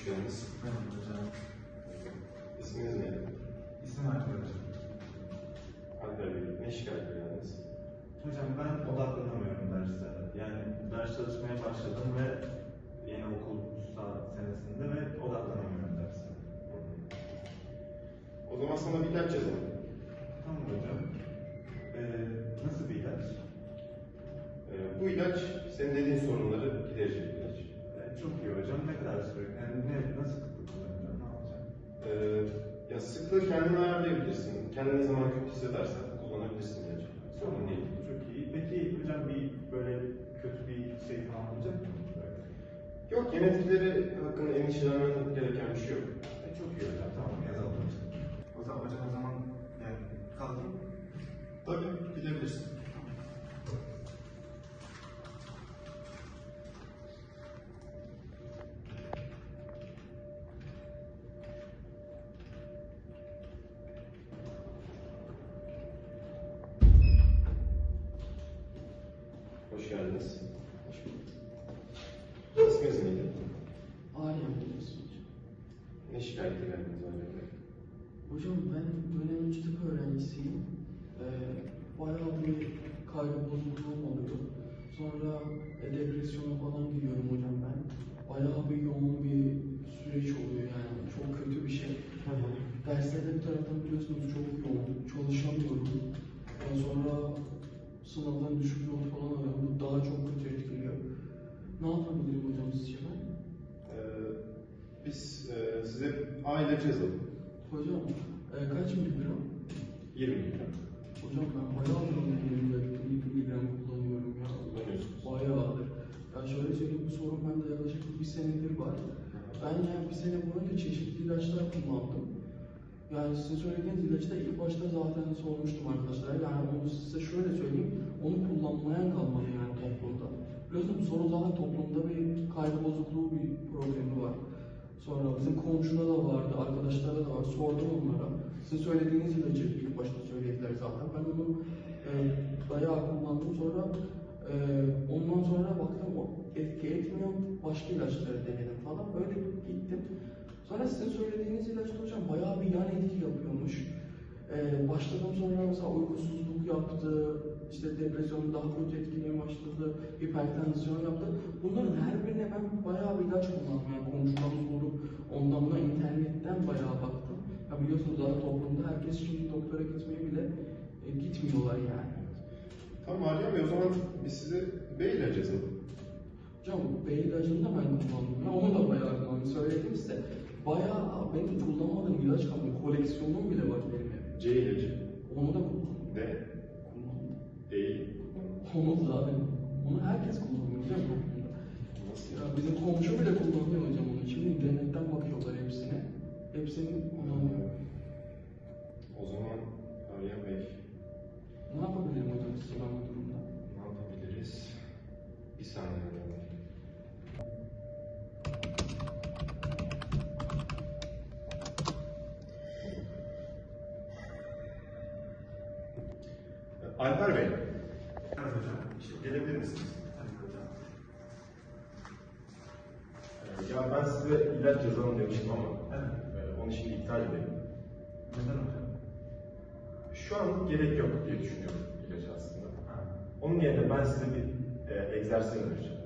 Hoş geldiniz. Merhaba hocam. İsminiz neydi? İsim Alper hocam. Alper Bey. Ne şikayet geldiniz? Hocam ben odaklanamıyorum derslere. Yani ders çalışmaya başladım ve yeni okul senesinde ve odaklanamıyorum derslere. O zaman sana bir ilaç yazalım. Tamam hocam. Ee, nasıl bir ilaç? Ee, bu ilaç senin dediğin Sıklığı kendin ayarlayabilirsin. Kendini ne zaman kötü hissedersen kullanabilirsin ilacı. Sorun değil. Çok iyi. Peki hocam bir böyle kötü bir şey falan olacak mı? Yok, yan etkileri hakkında endişelenmen gereken bir şey yok. E, çok iyi kaygı bozukluğum oluyor. Sonra e, depresyona falan giriyorum hocam ben. Bayağı bir yoğun bir süreç oluyor yani. Çok kötü bir şey. Derslerde bir taraftan biliyorsunuz çok yoğun. Çalışamıyorum. Ondan sonra sınavdan düşük not falan alıyorum. Bu daha çok kötü etkiliyor. Ne yapabilirim hocam sizce ben? Ee, biz e, size A ilacı yazalım. Hocam e, kaç miligram? 20 miligram. Hocam ben bayağı bir miligram kullanıyorum ya. Kullanıyorsunuz. Bayağıdır. Ya şöyle söyleyeyim bu sorun bende yaklaşık bir senedir var. Ben yani bir sene boyunca çeşitli ilaçlar kullandım. Yani sizin söylediğiniz ilacı da ilk başta zaten sormuştum arkadaşlar. Yani onu size şöyle söyleyeyim, onu kullanmayan kalmadı yani toplumda. Biliyorsunuz sorun zaten toplumda bir kaygı bozukluğu bir problemi var. Sonra bizim komşuda da vardı, arkadaşlara da var. Sordum onlara. Sizin söylediğiniz ilacı ilk başta söylediler zaten. Ben onu e, bayağı kullandım. Sonra e, ondan sonra baktım o etki etmiyor. Başka ilaçları denedim falan. Böyle gittim. Sonra sizin söylediğiniz ilaç da hocam bayağı bir yan etki yapıyormuş. Ee, başladım sonra mesela uykusuzluk yaptı, işte depresyonu daha kötü etkilemeye başladı, hipertansiyon yaptı. Bunların her birine ben bayağı bir ilaç kullandım. Yani komşudan sorup ondan buna internetten bayağı baktım. Ya biliyorsunuz zaten toplumda herkes şimdi doktora gitmeye bile e, gitmiyorlar yani. Tamam Meryem Bey o zaman biz size B ilacı yazalım. Hocam B ilacını da ben kullandım. Ya onu da bayağı kullandım. Söyledim size. Bayağı benim kullanmadığım ilaç kalmadı. Koleksiyonum bile var bizim komşu bile kullanıyor hocam onu. Şimdi internetten bakıyorlar hepsine. Hepsini kullanıyor. O zaman Meryem Bey Ne yapabilirim hocam size ben bu durumda? ne yapabiliriz? Bir saniye Meryem Bey. Alper Bey, Evet hocam. gelebilir misiniz? Ya ben size ilaç yazalım demiştim ama Evet. e, onu şimdi iptal edelim. Neden hocam? Şu an gerek yok diye düşünüyorum ilaç aslında. Ha. Onun yerine ben size bir e, egzersiz önereceğim.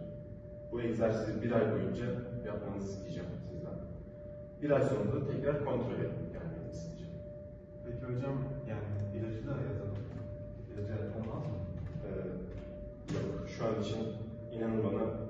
Bu egzersizi bir ay boyunca yapmanızı isteyeceğim sizden. Bir ay sonunda tekrar kontrol edin yani isteyeceğim. Peki hocam yani ilacı da yazalım. İlacı olmaz mı? E, yok, şu an için inanın bana